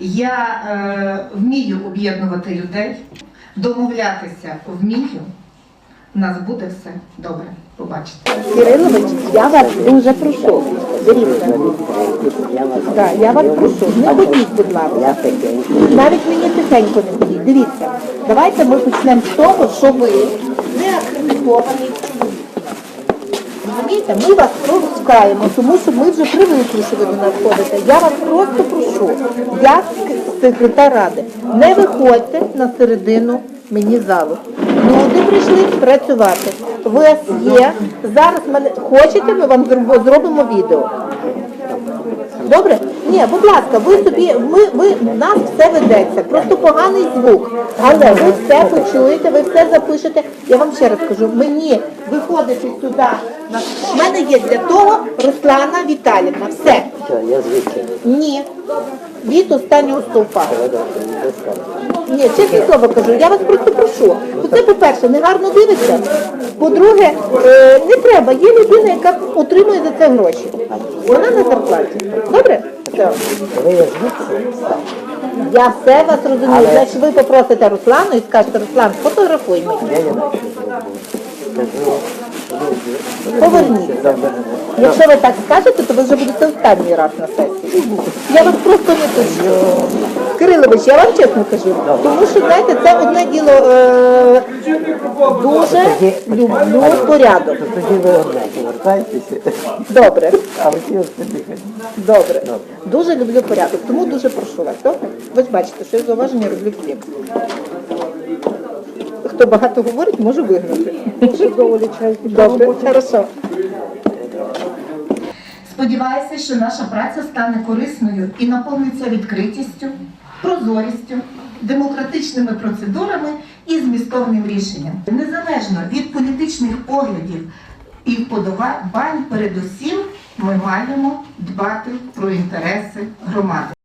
Я е, вмію об'єднувати людей, домовлятися вмію. У нас буде все добре. Побачите. Кирилович, я вас дуже прошу. Дивіться. Да, я вас прошу, не ходіть, будь ласка. Навіть мені тихенько не ходіть. Дивіться, давайте ми почнемо з того, що ви не акредитований. Розумієте, ми вас пропускаємо, тому що ми вже привикли, що ви до нас ходите. Я вас просто прошу, як секретар ради, не виходьте на середину мені залу. Люди прийшли працювати. Ви є. Зараз мене хочете, ми вам зробимо відео. Добре? Ні, будь ласка, ви собі, ми, ви, в нас все ведеться, просто поганий звук. Але ви все почуєте, ви все запишете. Я вам ще раз кажу, мені виходити сюди. на- У мене є для того Руслана Віталівна. Все. Я звідси. Ні. Від останнього стовпа. Ні, чесне слово кажу, я вас просто прошу. Це, по-перше, не гарно дивиться. По-друге, е, не треба. Є людина, яка отримує за це гроші. Вона на зарплаті. Добре? Все. Ви є звідси? Я все вас розумію. Значить, ви попросите Руслану і скажете, Руслан, фотографуй мені. Я є на Поверніть. Якщо ви так скажете, то ви вже будете останній раз на сесії. Я вас просто не пишу. Кирилович, я вам чесно кажу, тому що знаєте, це одне діло е, дуже люблю порядок. Тоді ви одне повертайтеся, Добре, а ви ті остальні добре. Дуже люблю порядок, тому дуже прошу вас. Добре? Ви ж бачите, що я зауваження роблю всім. Хто багато говорить, може вигнати. Добре, хорошо. Сподіваюся, що наша праця стане корисною і наповниться відкритістю, прозорістю, демократичними процедурами і змістовним рішенням. Незалежно від політичних поглядів і вподобань, передусім ми маємо дбати про інтереси громади.